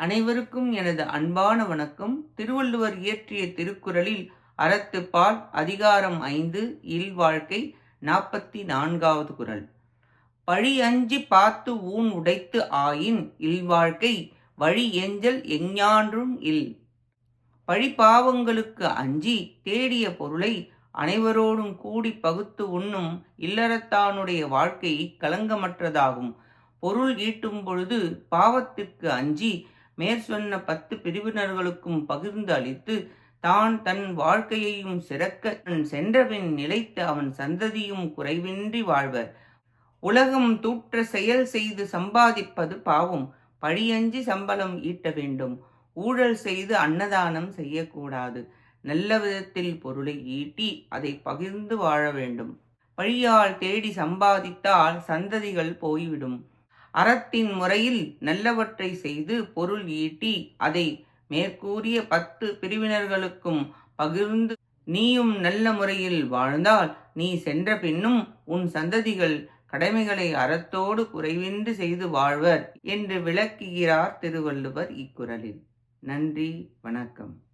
அனைவருக்கும் எனது அன்பான வணக்கம். திருவள்ளுவர் இயற்றிய திருக்குறளில் அறத்துப்பால் அதிகாரம் ஐந்து இல்வாழ்க்கை நாற்பத்தி நான்காவது குரல். பழி அஞ்சி பார்த்து ஊன் உடைத்து ஆயின் இல்வாழ்க்கை வழி எஞ்சல் எஞ்ஞான்றும் இல். பழி பாவங்களுக்கு அஞ்சி தேடிய பொருளை அனைவரோடும் கூடி பகுத்து உண்ணும் இல்லறத்தானுடைய வாழ்க்கை களங்கமற்றதாகும். பொருள் ஈட்டும் பொழுது பாவத்திற்கு அஞ்சி மேற்சொன்ன பத்து பிரிவினர்களுக்கும் பகிர்ந்து அளித்து தான் தன் வாழ்க்கையையும் சிறக்க சென்றபின் நிலைத்து அவன் சந்ததியும் குறைவின்றி வாழ்வர். உலகம் தூற்ற செயல் செய்து சம்பாதிப்பது பாவம். பழியஞ்சி சம்பளம் ஈட்ட வேண்டும். ஊழல் செய்து அன்னதானம் செய்யக்கூடாது. நல்ல விதத்தில் பொருளை ஈட்டி அதை பகிர்ந்து வாழ வேண்டும். பழியால் தேடி சம்பாதித்தால் சந்ததிகள் போய்விடும். அறத்தின் முறையில் நல்லவற்றை செய்து பொருள் ஈட்டி அதை மேற்கூறிய பத்து பிரிவினர்களுக்கும் பகிர்ந்து நீயும் நல்ல முறையில் வாழ்ந்தால் நீ சென்ற பின்னும் உன் சந்ததிகள் கடமைகளை அறத்தோடு குறைவின்றி செய்து வாழ்வர் என்று விளக்குகிறார் திருவள்ளுவர் இக்குறளில். நன்றி வணக்கம்.